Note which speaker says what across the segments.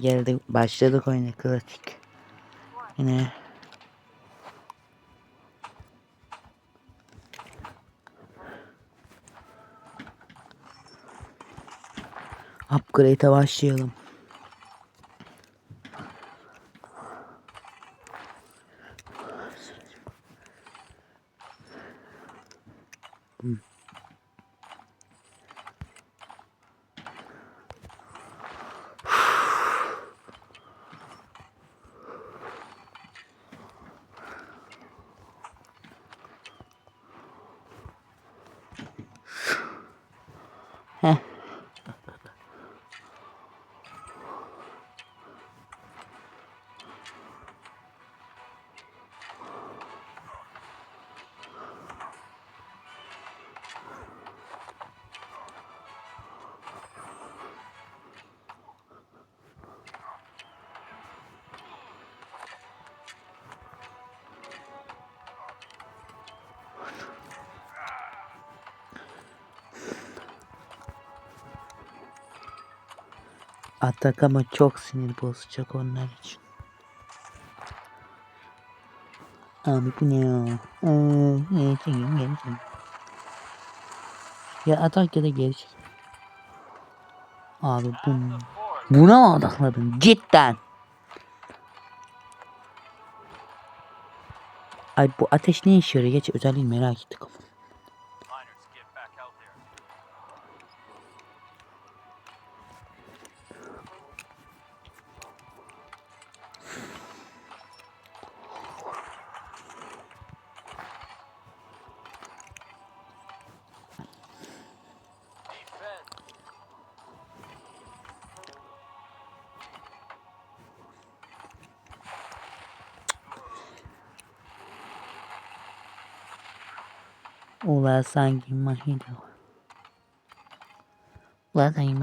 Speaker 1: Geldik başladık oyuna klasik. Yine Upgrade'e başlayalım. Heh. Atak ama çok sinir bozacak onlar için. Abi bu ne ya? Geri çekeyim, geri çekeyim. Ya atak ya da geri çek. Abi bu Buna mı odakladın? Cidden. Ay bu ateş ne işe yarıyor? Geç özelliğini merak ettik ama. Ula sanki var. Ula sanki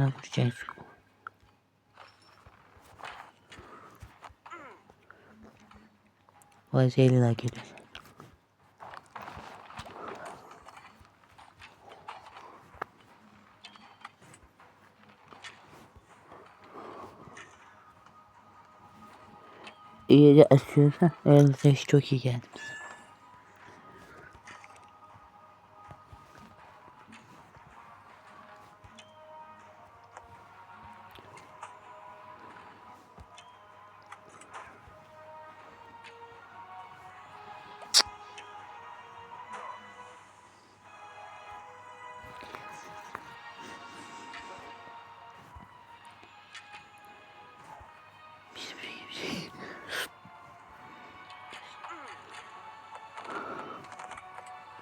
Speaker 1: şeyli daha geliyor. İyice açıyorsa ses çok iyi geldi.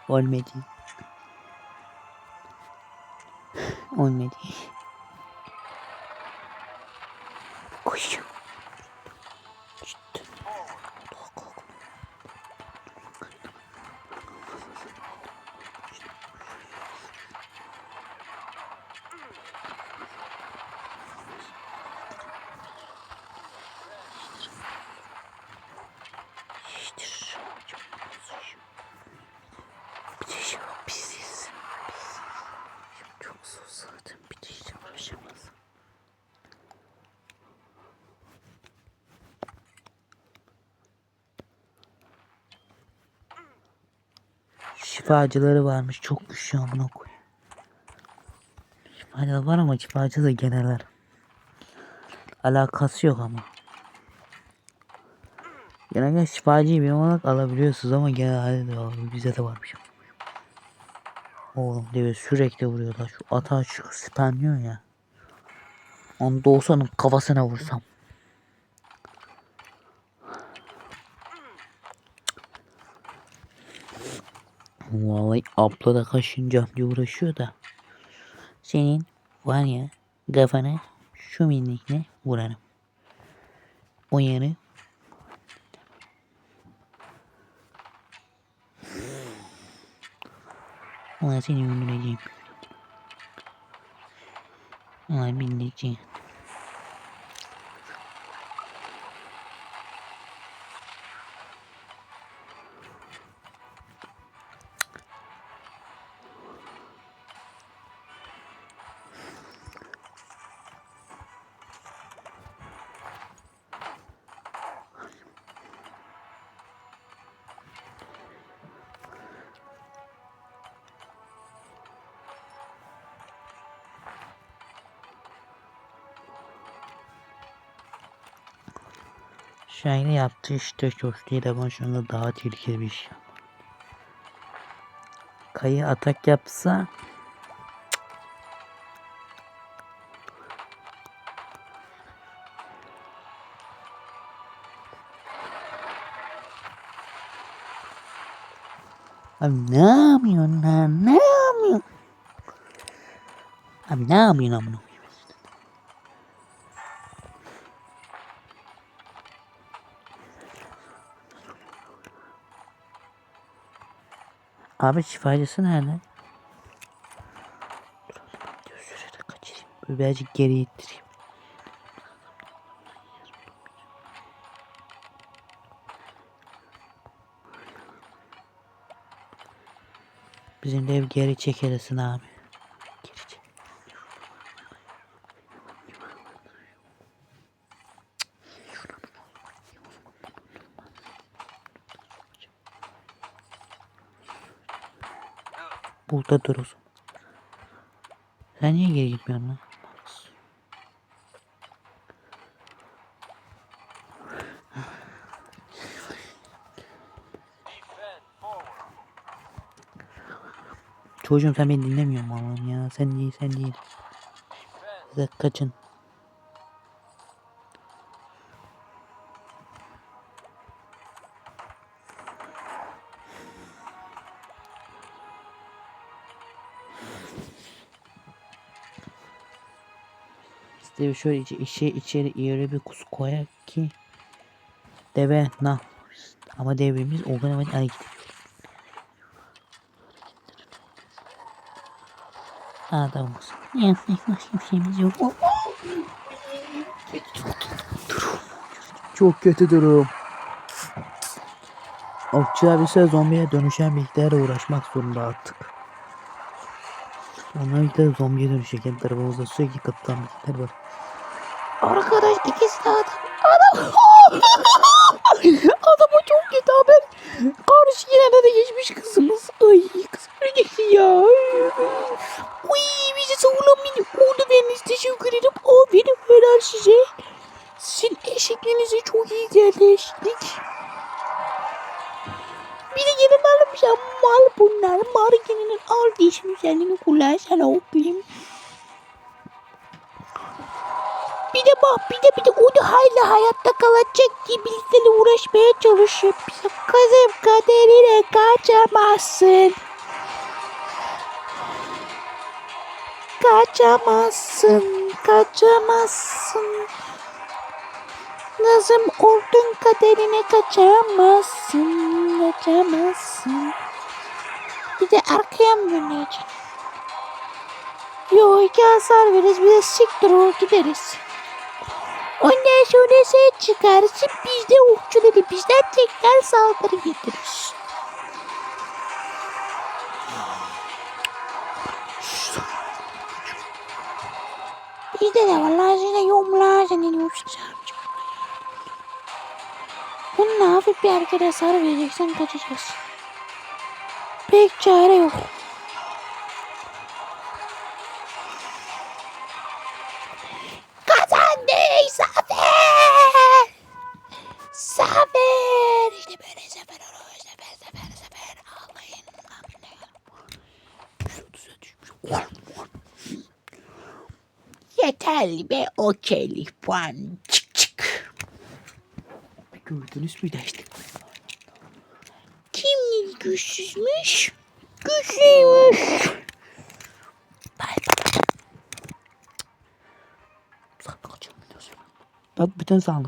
Speaker 1: Olmadı. Olmadı. Şifacıları varmış. Çok güçlü amına koyayım. Şifacılar var ama şifacı da geneler. Alakası yok ama. Genelde şifacıyı bir olarak alabiliyorsunuz ama genelde de. Bize de varmış. Oğlum diye sürekli vuruyorlar. Şu atağı şu spamlıyor ya. Onu da olsanın kafasına vursam. Vallahi abla da kaşınca diye uğraşıyor da. Senin var ya kafana şu minikle vurarım. Yeri Ulan seni öldüreceğim. Ulan bildici. Şahin'in yaptığı işte çok değil ama şu anda daha tehlikeli bir iş. Kayı atak yapsa Abi ne yapıyorsun lan? Ne yapıyorsun? Abi ne yapıyorsun amına Abi şifacısı nerede? Dur. Böyle birazcık geri ittireyim. Bizim de ev geri çekerisin abi. Burada dur o zaman. Sen niye geri gitmiyorsun lan? Çocuğum sen beni dinlemiyorsun Allah'ım ya. Sen değil sen değil. Size kaçın. İşte şöyle içi, içi, içeri yere bir kus koyak ki deve ne ama devimiz o kadar hareket ediyor. Adamız. Bir şeyimiz yok. Çok kötü durum. Okçu abisi zombiye dönüşen bilgisayarla uğraşmak zorunda artık. Onlar da zombiye dönüşecek. Yani tarafımızda sürekli kapıdan bilgisayar var. Arkadaş ikisi de adam. Adam. Adama çok kötü haber. Karşı yine de geçmiş kızımız. Ay kız öleceksin ya. Uy bizi savunan beni. Oldu ben teşekkür ederim. Aferin helal size. Sizin eşekliğinize çok iyi geldi eşlik. Bir de yeni malmış ya mal bunlar. Markenin al diş güzelliğini kullan sana okuyayım. Bir de bak bir de bir de o da hala hayatta kalacak diye bizlerle uğraşmaya çalışıyor. Bize kızım kaderine kaçamazsın. Kaçamazsın, kaçamazsın. Nazım oldun kaderine kaçamazsın. De arkaya mı döneceksin? Yo iki hasar veririz bir de siktir ol gideriz. Ondan sonra sen çıkarsın biz de okçuları bizden tekrar saldırı getiririz. Bizde de vallahi size yomla senin yumuşatacağım. Bununla hafif bir hareket hasar vereceksen kaçacağız. Pek çare yok. Kazandık zafer. Zafer. İşte böyle zafer olur. Zafer zafer zafer. Tuza düşmüş. Yeterli be okeylik puan. Çık çık. Gördünüz mü derslik? Güçsüzmüş? Güçlüymüş. Bak bütün sandık.